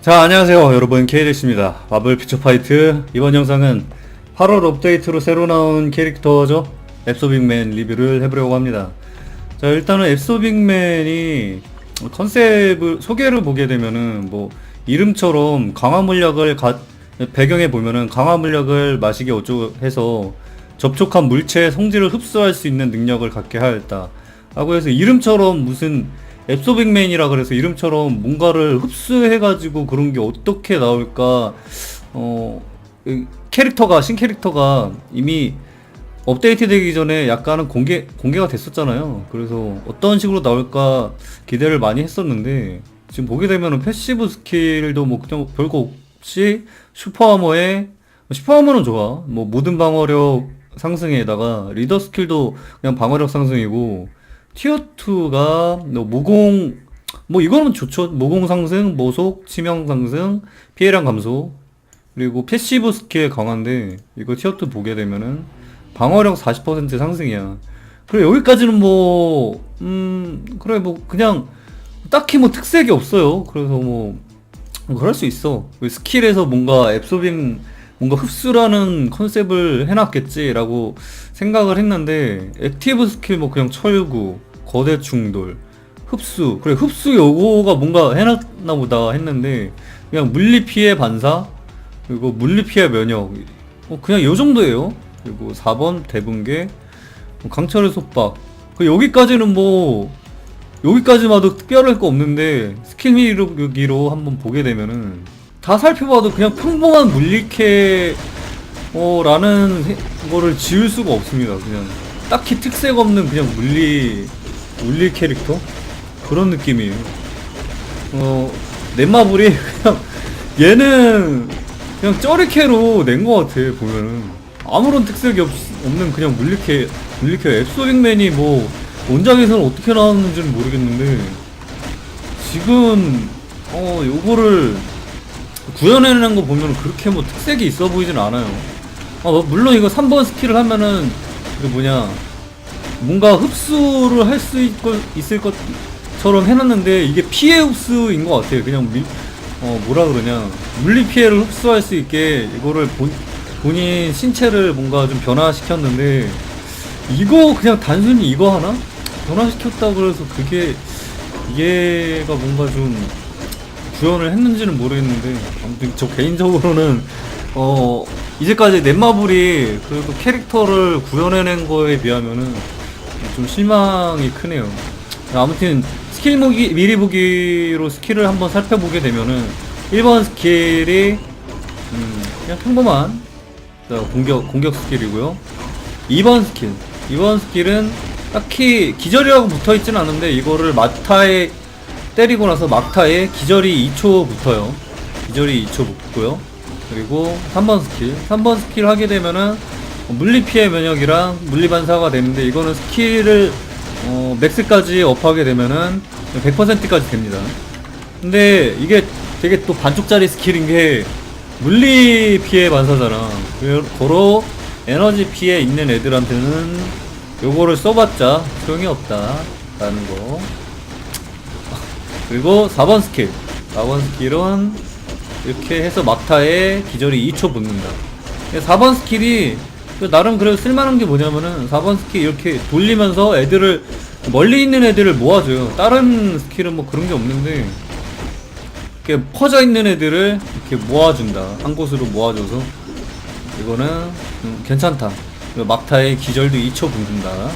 자 안녕하세요. 여러분 케이데스입니다. 마블 피처파이트. 이번 영상은 8월 업데이트로 새로 나온 캐릭터죠. 앱소빅맨 리뷰를 해보려고 합니다. 자 일단은 앱소빅맨이 컨셉을 소개를 보게 되면은 뭐 이름처럼 강화 물약을 가, 배경에 보면은 강화 물약을 마시게 어쩌고 해서 접촉한 물체의 성질을 흡수할 수 있는 능력을 갖게 하였다. 하고 해서 이름처럼 무슨 앱소빅맨이라 그래서 이름처럼 뭔가를 흡수해가지고 그런 게 어떻게 나올까 어이 캐릭터가 신 캐릭터가 이미 업데이트 되기 전에 약간은 공개 공개가 됐었잖아요. 그래서 어떤 식으로 나올까 기대를 많이 했었는데 지금 보게 되면은 패시브 스킬도 뭐 그냥 별거 없이 슈퍼하머에 슈퍼하머는 좋아. 뭐 모든 방어력 상승에다가 리더 스킬도 그냥 방어력 상승이고 티어 2가 뭐 무공 뭐 이거는 좋죠. 무공 상승, 모속, 치명 상승, 피해량 감소. 그리고 패시브 스킬 강한데 이거 티어 2 보게 되면은 방어력 40% 상승이야. 그래 여기까지는 뭐 음, 그래 뭐 그냥 딱히 뭐 특색이 없어요. 그래서 뭐 그럴 수 있어. 그 스킬에서 뭔가 앱소빙 뭔가 흡수라는 컨셉을 해놨겠지라고 생각을 했는데 액티브 스킬 뭐 그냥 철구, 거대 충돌, 흡수. 그래 흡수 요거가 뭔가 해놨나 보다 했는데 그냥 물리 피해 반사 그리고 물리 피해 면역. 어, 그냥 요 정도예요. 그리고 4번 대분계 뭐 강철의 속박. 그 여기까지는 뭐 여기까지마도 특별할 거 없는데 스킬 미루기로 한번 보게 되면은 다 살펴봐도 그냥 평범한 물리캐 어 라는 세- 거를 지을 수가 없습니다. 그냥 딱히 특색 없는 그냥 물리 물리 캐릭터? 그런 느낌이에요. 어 넷마블이 그냥 얘는 그냥 쩌리캐로 낸 것 같아 보면은. 아무런 특색이 없, 없는 그냥 물리캐 물리캐. 앱소빅맨이 뭐 원작에서는 어떻게 나왔는지는 모르겠는데 지금 어 요거를 구현해낸 거 보면 그렇게 뭐 특색이 있어 보이진 않아요. 아, 뭐 물론 이거 3번 스킬을 하면은 그 뭐냐 뭔가 흡수를 할 수 있을 것처럼 해놨는데 이게 피해 흡수인 것 같아요. 그냥 밀, 어 뭐라 그러냐 물리 피해를 흡수할 수 있게 이거를 본, 본인 신체를 뭔가 좀 변화시켰는데 이거 그냥 단순히 이거 하나 변화시켰다 그래서 그게 이게가 뭔가 좀 구현을 했는지는 모르겠는데 아무튼 저 개인적으로는 어 이제까지 넷마블이 그래도 캐릭터를 구현해낸 거에 비하면은 좀 실망이 크네요. 아무튼 스킬 무기 미리 보기로 스킬을 한번 살펴보게 되면은 1번 스킬이 음 그냥 평범한 자, 공격 공격 스킬이고요. 2번 스킬 2번 스킬은 딱히 기절이라고 붙어 있진 않은데 이거를 마타에 때리고 나서 막타에 기절이 2초 붙어요. 기절이 2초 붙고요. 그리고 3번 스킬. 3번 스킬 하게 되면은 물리 피해 면역이랑 물리 반사가 되는데 이거는 스킬을 어, 맥스까지 업하게 되면은 100%까지 됩니다. 근데 이게 되게 또 반쪽짜리 스킬인 게 물리 피해 반사잖아. 고로 에너지 피해 있는 애들한테는 요거를 써봤자 소용이 없다 라는 거. 그리고 4번 스킬 4번 스킬은 이렇게 해서 막타에 기절이 2초 붙는다. 4번 스킬이 그 나름 그래도 쓸만한 게 뭐냐면은 4번 스킬 이렇게 돌리면서 애들을 멀리 있는 애들을 모아줘요. 다른 스킬은 뭐 그런 게 없는데 이렇게 퍼져 있는 애들을 이렇게 모아준다. 한 곳으로 모아줘서. 이거는 음, 괜찮다. 막타에 기절도 2초 붙는다.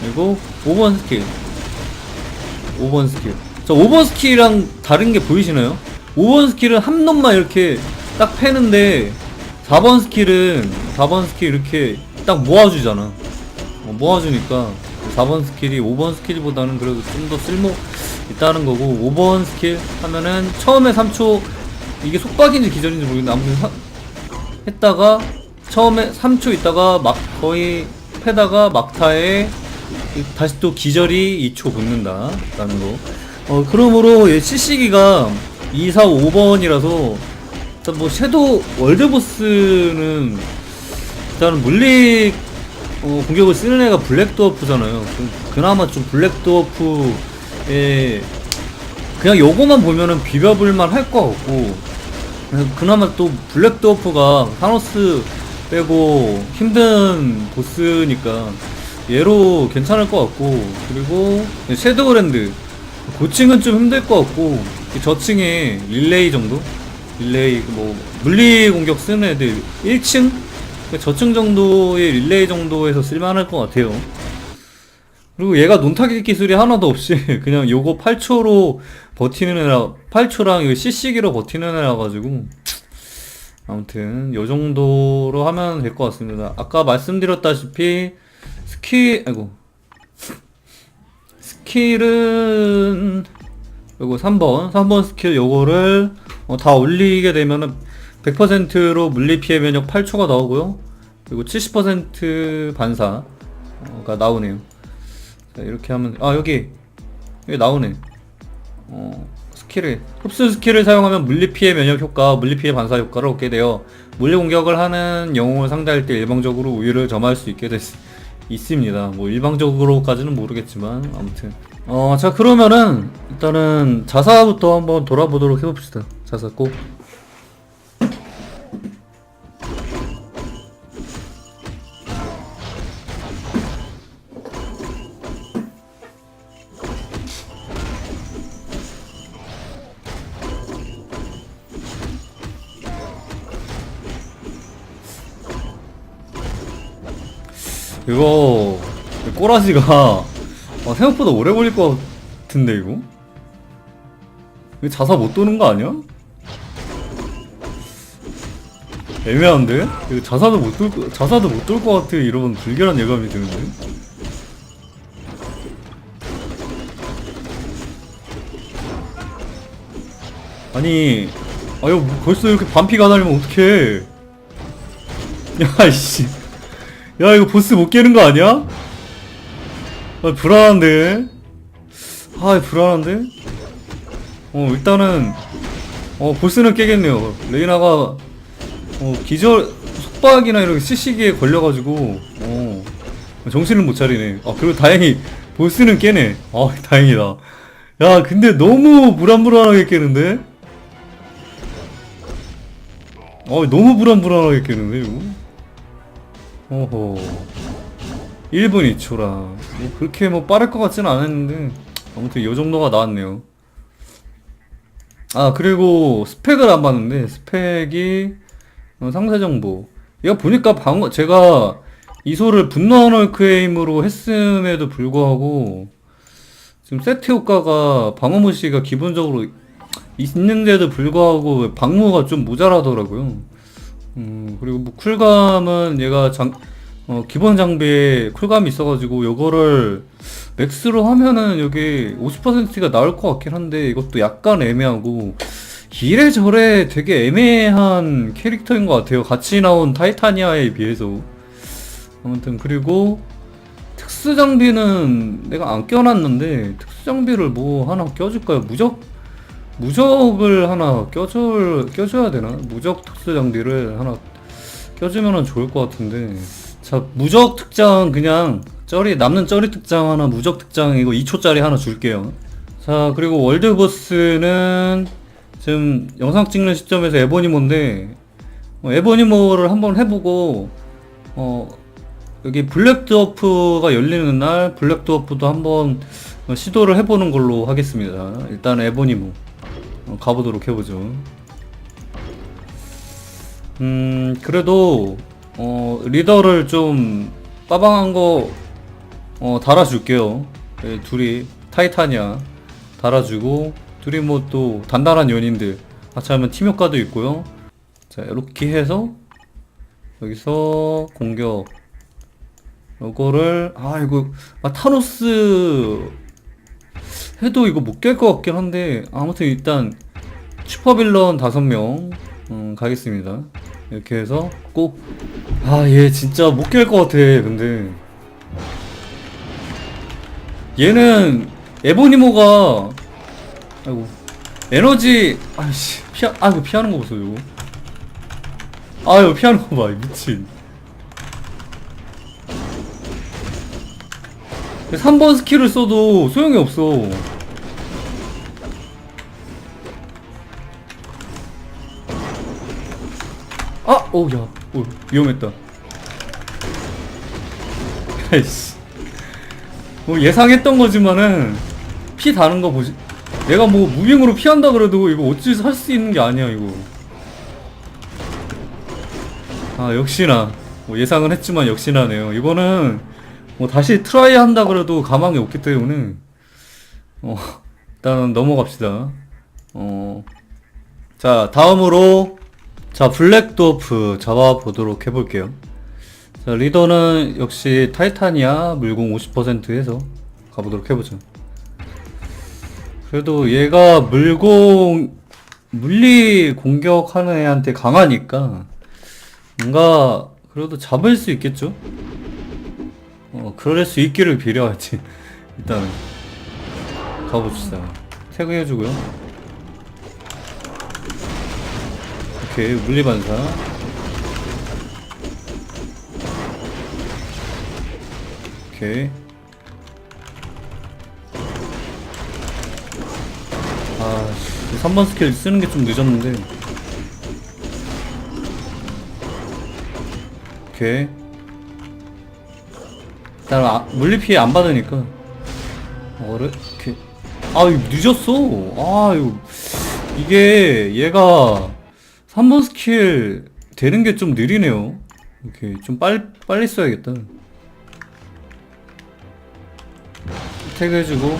그리고 5번 스킬. 5번 스킬. 저 5번 스킬이랑 다른 게 보이시나요? 5번 스킬은 한 놈만 이렇게 딱 패는데 4번 스킬은 4번 스킬 이렇게 딱 모아주잖아. 어, 모아주니까 4번 스킬이 5번 스킬보다는 그래도 좀 더 쓸모 있다는 거고 5번 스킬 하면은 처음에 3초 이게 속박인지 기절인지 모르겠는데 아무튼 사- 했다가 처음에 3초 있다가 막 거의 패다가 막타에 다시 또 기절이 2초 붙는다라는 거. 어 그러므로 얘 CC기가 2, 4, 5번이라서 일단 뭐 섀도우 월드보스는 일단은 물리 어, 공격을 쓰는 애가 블랙 도어프잖아요. 그, 그나마 좀 블랙 도어프의 그냥 요거만 보면은 비벼볼만 할 것 같고 그나마 또 블랙 도어프가 타노스 빼고 힘든 보스니까 얘로 괜찮을 것 같고 그리고 섀도우랜드 고층은 좀 힘들 것 같고 저층에 릴레이 정도 릴레이 뭐 물리 공격 쓰는 애들 1층 저층 정도의 릴레이 정도에서 쓸만할 것 같아요. 그리고 얘가 논타격 기술이 하나도 없이 그냥 요거 8초로 버티는 애라 8초랑 이거 CC기로 버티는 애라 가지고 아무튼 요 정도로 하면 될 것 같습니다. 아까 말씀드렸다시피 스킬 아이고 스킬은 요거 3번 3번 스킬 요거를 어, 다 올리게 되면은 100%로 물리 피해 면역 8초가 나오고요. 그리고 70% 반사가 나오네요. 자, 이렇게 하면 아 여기 여기 나오네. 어 스킬을 흡수 스킬을 사용하면 물리 피해 면역 효과, 물리 피해 반사 효과를 얻게 되어 물리 공격을 하는 영웅을 상대할 때 일방적으로 우위를 점할 수 있게 됐 있습니다. 뭐 일방적으로까지는 모르겠지만 아무튼 어 자 그러면은 일단은 자사부터 한번 돌아보도록 해봅시다. 자사 꼭. 이거 꼬라지가 아, 생각보다 오래 걸릴 것 같은데 이거? 이거 자사 못 도는 거 아니야? 애매한데? 이거 자사도 못 돌, 자사도 못 돌 것 같아 이런 불길한 예감이 드는데? 아니, 아 이거 벌써 이렇게 반피가 날리면 어떡해? 야, 이씨. 야 이거 보스 못 깨는 거 아니야? 아 불안한데? 아 불안한데? 어 일단은 어 보스는 깨겠네요. 레이나가 어 기절 속박이나 이런 CC기에 걸려가지고 어 정신을 못 차리네. 아 그리고 다행히 보스는 깨네. 아 다행이다. 야 근데 너무 불안불안하게 깨는데? 어 너무 불안불안하게 깨는데 이거? 오호 1분 2초라. 뭐 그렇게 뭐 빠를 것 같지는 않았는데 아무튼 이 정도가 나왔네요. 아 그리고 스펙을 안 봤는데 스펙이 어, 상세 정보. 이거 보니까 방어 제가 이소를 분노한 헐크의 힘으로 했음에도 불구하고 지금 세트 효과가 방어 무시가 기본적으로 있는데도 불구하고 방무가 좀 모자라더라고요. 음, 그리고 뭐 쿨감은 얘가 장, 어, 기본 장비에 쿨감이 있어가지고 요거를 맥스로 하면은 여기 50%가 나올 것 같긴 한데 이것도 약간 애매하고 이래저래 되게 애매한 캐릭터인 것 같아요. 같이 나온 타이타니아에 비해서. 아무튼 그리고 특수 장비는 내가 안 껴놨는데 특수 장비를 뭐 하나 껴줄까요? 무적 무적을 하나 껴줄 껴줘야 되나? 무적 특수 장비를 하나 껴주면은 좋을 것 같은데. 자 무적 특장 그냥 쩌리 남는 쩌리 특장 하나 무적 특장 이거 2초짜리 하나 줄게요. 자 그리고 월드 보스는 지금 영상 찍는 시점에서 에보니모인데 어, 에보니모를 한번 해보고 어 여기 블랙 드워프가 열리는 날 블랙 드워프도 한번 어, 시도를 해보는 걸로 하겠습니다. 일단 에보니모 어, 가보도록 해보죠. 음 그래도 어 리더를 좀 빠방한 거 어, 달아줄게요. 네, 둘이 타이타니아 달아주고 둘이 뭐 또 단단한 연인들 같이 하면 팀 효과도 있고요. 자 이렇게 해서 여기서 공격 요거를 아 이거 아, 타노스 해도 이거 못 깰 것 같긴 한데 아무튼 일단 슈퍼빌런 다섯 명 음, 가겠습니다. 이렇게 해서 꼭 아 얘 진짜 못 깰 것 같아 근데. 얘는 에보니모가 아이고 에너지 아이씨 피하 아 이거 피하는 거 보세요 이거. 아유 피하는 거봐 미친. 3번 스킬을 써도 소용이 없어 오우 야. 오, 위험했다. 아이씨. 뭐 예상했던 거지만은 피 다는 거 보시 내가 뭐 무빙으로 피한다 그래도 이거 어찌 할 수 있는 게 아니야 이거. 아 역시나. 뭐 예상은 했지만 역시나네요. 이거는 뭐 다시 트라이 한다 그래도 가망이 없기 때문에 어 일단 넘어갑시다. 어자 다음으로 자 블랙도프 잡아보도록 해볼게요. 자 리더는 역시 타이타니아 물공 50% 해서 가보도록 해보죠. 그래도 얘가 물공 물리 공격하는 애한테 강하니까 뭔가 그래도 잡을 수 있겠죠? 어 그럴 수 있기를 빌어야지. 일단은 가봅시다. 태그해주고요 오케이 물리반사. 오케이 아 3번 스킬 쓰는 게 좀 늦었는데. 오케이 일단 아, 물리 피해 안 받으니까. 어래 오케이 아 이거 늦었어. 아 이거. 이게 얘가 3번 스킬 되는 게 좀 느리네요. 오케이 좀 빨, 빨리 써야겠다. 태그 해주고.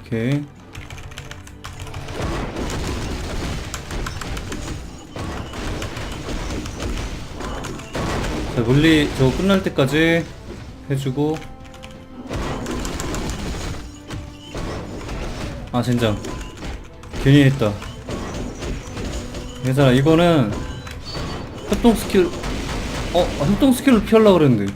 오케이 자 물리 저거 끝날 때까지 해주고. 아 젠장 괜히 했다. 괜찮아. 이거는 협동 스킬 어 아, 협동 스킬로 피하려고 그랬는데.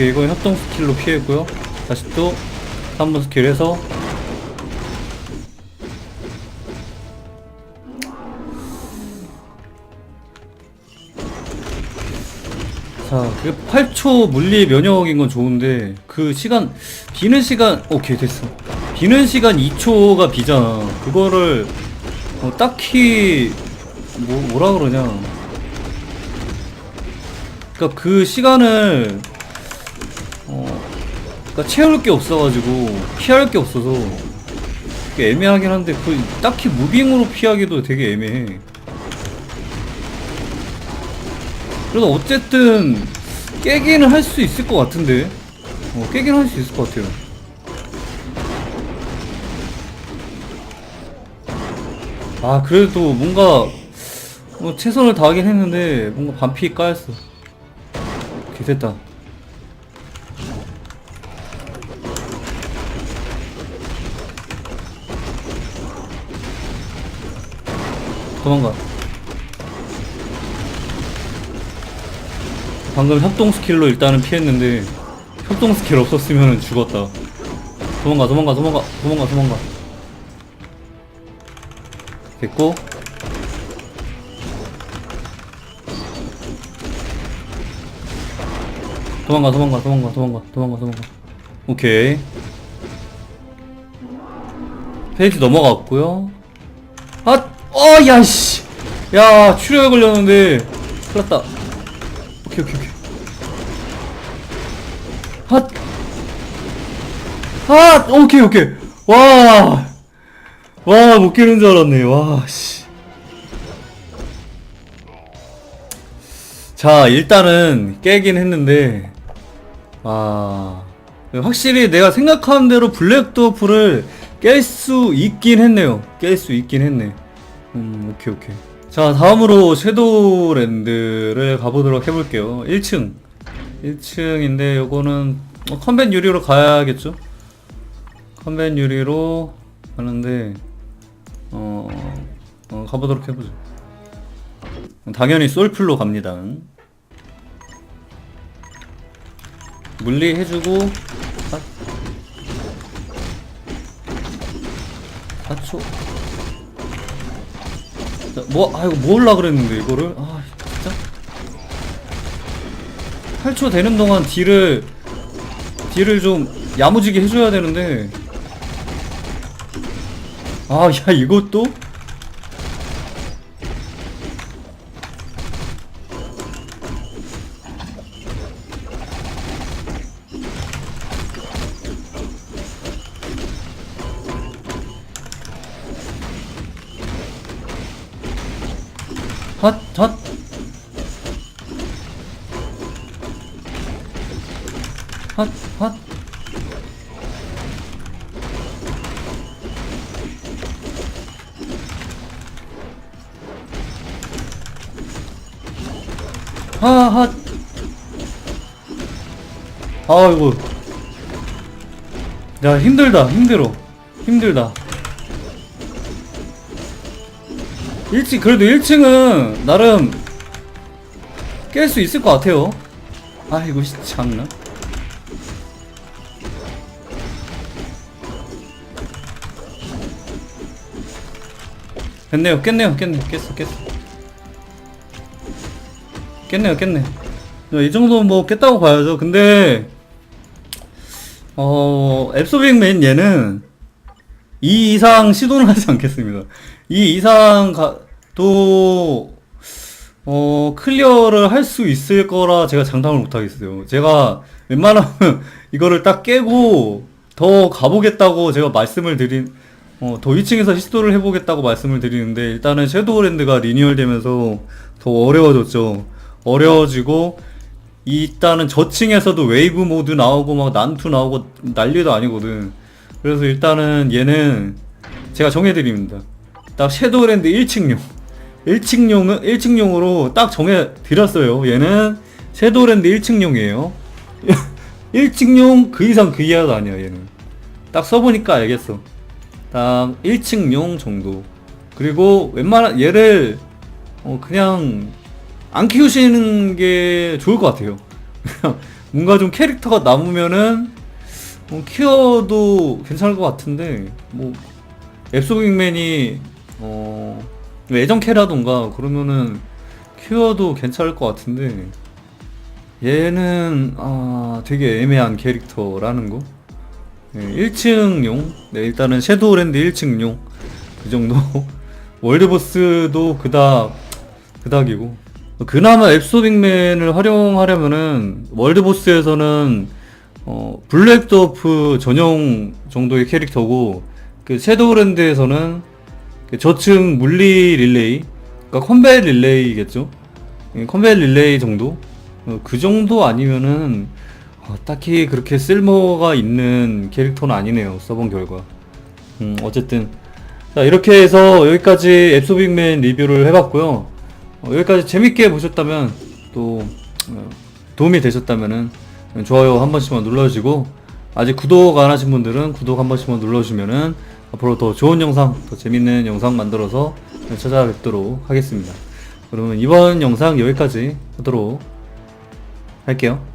이건 협동 스킬로 피했고요. 다시 또 3번 스킬 해서 자, 그게 8초 물리 면역인 건 좋은데 그 시간 비는 시간 오케이 됐어. 비는 시간 2초가 비잖아. 그거를 어, 딱히 뭐 뭐라 그러냐. 그러니까 그 시간을 어 그러니까 채울 게 없어가지고 피할 게 없어서 애매하긴 한데 그 딱히 무빙으로 피하기도 되게 애매해. 그래도 어쨌든 깨기는 할 수 있을 것 같은데. 어, 깨기는 할 수 있을 것 같아요. 아 그래도 뭔가 뭐 최선을 다하긴 했는데 뭔가 반피 까였어. 오케이 됐다. 도망가 방금 협동 스킬로 일단은 피했는데 협동 스킬 없었으면 죽었다. 도망가 도망가 도망가 도망가 도망가. 됐고 도망가 도망가 도망가 도망가 도망가 도망가. 오케이. 페이지 넘어갔고요. 아, 어, 야, 씨. 야, 출혈 걸렸는데. 큰일 났다. 오케이 오케이 오케이 핫! 핫! 오케이 오케이 와! 와, 못 깨는 줄 알았네. 와, 씨. 자, 일단은 깨긴 했는데, 아, 확실히 내가 생각하는 대로 블랙도프를 깰 수 있긴 했네요. 깰 수 있긴 했네. 음, 오케이, 오케이. 자, 다음으로 섀도우 랜드를 가보도록 해볼게요. 1층. 1층인데, 요거는 어, 컴뱃 유리로 가야겠죠? 컴뱃 유리로 가는데, 어, 어, 가보도록 해보죠. 당연히 솔플로 갑니다. 물리 해주고, 4, 4초. 자, 뭐, 아, 이거 뭐올라 그랬는데, 이거를. 아, 진짜? 8초 되는 동안 딜을, 딜을 좀 야무지게 해줘야 되는데. 아, 야, 이것도? 아, 핫. 아이고. 야, 힘들다, 힘들어. 힘들다. 1층, 그래도 1층은 나름 깰 수 있을 것 같아요. 아이고, 씨, 참나. 됐네요, 깼네요, 깼네, 깼어, 깼어. 깼네요, 깼네. 야, 이 정도면 뭐 깼다고 봐야죠. 근데, 어, 앱소빅맨 얘는 이 이상 시도는 하지 않겠습니다. 이 이상 가, 또, 어, 클리어를 할 수 있을 거라 제가 장담을 못 하겠어요. 제가 웬만하면 이거를 딱 깨고 더 가보겠다고 제가 말씀을 드린, 어, 더 2층에서 시도를 해보겠다고 말씀을 드리는데 일단은 섀도우랜드가 리니얼 되면서 더 어려워졌죠. 어려워지고 일단은 저층에서도 웨이브 모드 나오고 막 난투 나오고 난리도 아니거든. 그래서 일단은 얘는 제가 정해드립니다. 딱 섀도우랜드 1층용. 1층용은 1층용으로 딱 정해 드렸어요. 얘는 섀도우랜드 1층용이에요. 1층용 그 이상 그 이하도 아니야 얘는. 딱 써보니까 알겠어. 딱 1층용 정도. 그리고 웬만한 얘를 어 그냥 안 키우시는 게 좋을 것 같아요. 뭔가 좀 캐릭터가 남으면은 어, 키워도 괜찮을 것 같은데 뭐 앱소빅맨이 어 애정 캐라던가 그러면은 키워도 괜찮을 것 같은데 얘는 아 되게 애매한 캐릭터라는 거. 네, 1층용. 네, 일단은 섀도우랜드 1층용. 그 정도. 월드보스도 그닥 그닥이고. 그나마 앱소 빅맨을 활용하려면은 월드보스에서는 어 블랙도프 전용 정도의 캐릭터고 그 섀도우랜드에서는 그 저층 물리 릴레이 그러니까 컴뱃 릴레이겠죠? 예, 컴뱃 릴레이 정도? 어, 그 정도 아니면은 어, 딱히 그렇게 쓸모가 있는 캐릭터는 아니네요 써본 결과. 음, 어쨌든. 자 이렇게 해서 여기까지 앱소빅맨 리뷰를 해봤고요 어, 여기까지 재밌게 보셨다면 또 어, 도움이 되셨다면은 좋아요 한 번씩만 눌러주시고 아직 구독 안 하신 분들은 구독 한 번씩만 눌러주시면은 앞으로 더 좋은 영상, 더 재밌는 영상 만들어서 찾아뵙도록 하겠습니다. 그러면 이번 영상 여기까지 하도록 할게요.